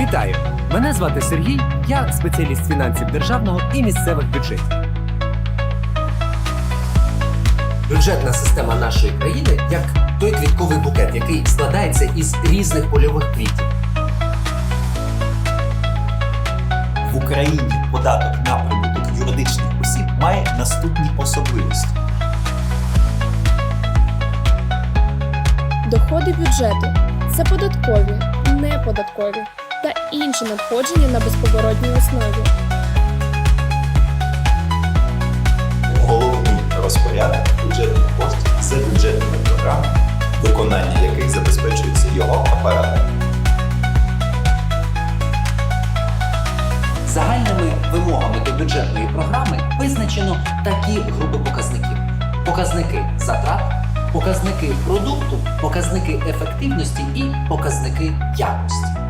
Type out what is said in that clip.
Вітаю! Мене звати Сергій, я спеціаліст фінансів державного і місцевих бюджетів. Бюджетна система нашої країни як той квітковий букет, який складається із різних польових квітів. В Україні податок на прибуток юридичних осіб має наступні особливості. Доходи бюджету це податкові, неподаткові та інші надходження на безповоротній основі. Головний розпорядок бюджетних коштів за бюджетними програмами, виконання яких забезпечується його апаратом. Загальними вимогами до бюджетної програми визначено такі групи показників: показники затрат, показники продукту, показники ефективності і показники якості.